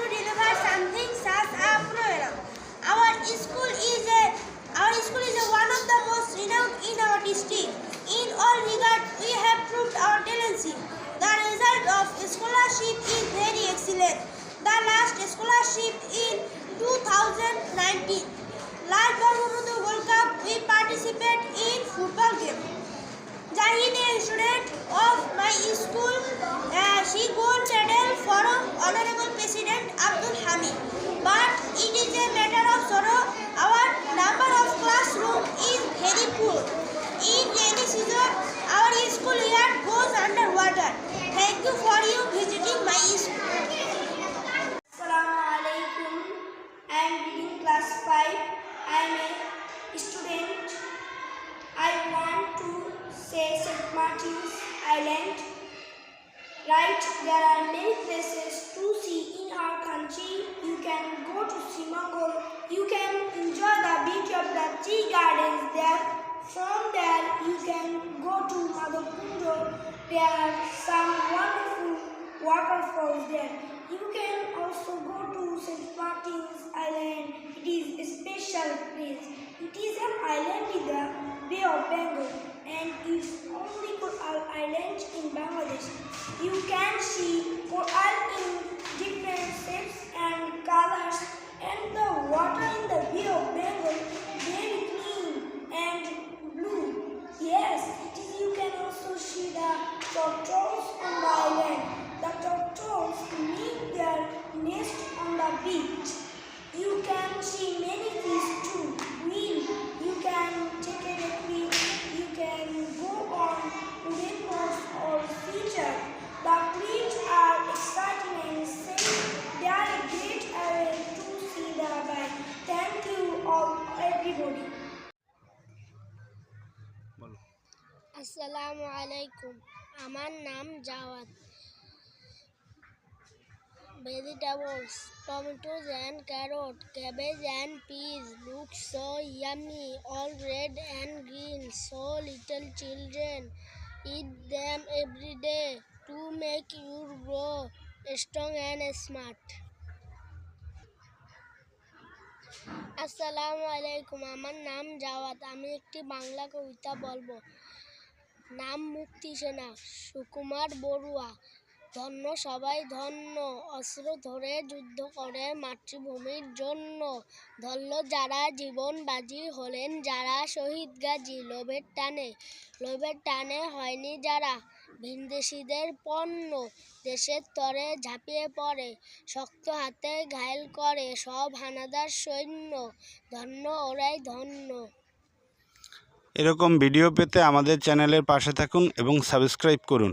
to deliver something such a program. Our school is a our school is a one of the most renowned in our district. In all regard, we have proved our talency. The result of scholarship is very excellent. The last scholarship in 2019. Last Bangladesh World Cup, we participate in football game. Jahid a student of my school, uh, she gold medal for honorable Abdul But it is a matter of sorrow. Our number of classroom is very poor. In rainy season, our school yard goes underwater. Thank you for you visiting my school. Assalamu alaikum. I am reading class 5. I am a student. I want to say St. Martin's Island. Right, there are many places to see in our country. You can go to Simangol. You can enjoy the beauty of the tea gardens there. From there, you can go to Madhukundo. There are some wonderful waterfalls there. You can also go to St. Martin's Island. It is a special place. It is an island in the Bay of Bengal and is only coral island in Bangladesh. You can see coral in different shapes and colors and the water in the Bay of Bengal very clean and blue. Yes, it is, you can also see the turtles on the island. The turtles make their nest on the beach. You can see many fish too. Wheel, you can take a wheel. You can go on wooden horse or sea. The cliffs are exciting and safe. They are a great area to see the bike. Thank you all, everybody. السلام عليكم আমার নাম Zawad vegetables tomatoes and carrot cabbage and peas look so yummy all red and green so little children eat them every day to make you grow strong and smart আসসালামু আলাইকুম আমার নাম জাওয়াত আমি একটি বাংলা কবিতা বলবো নাম মুক্তি সেনা, সুকুমার বড়ুয়া। ধন্য, সবাই ধন্য। অস্ত্র ধরে যুদ্ধ করে মাতৃভূমির জন্য। ধন্য যারা জীবন বাজি হলেন, যারা শহীদ গাজী। লোভের টানে লোভের টানে হয়নি যারা। ভিনদেশিদের পণ্য দেশের তরে ঝাঁপিয়ে পড়ে, শক্ত হাতে ঘায়েল করে সব হানাদার সৈন্য। ধন্য, ওরাই ধন্য। এরকম ভিডিও পেতে আমাদের চ্যানেলের পাশে থাকুন এবং সাবস্ক্রাইব করুন।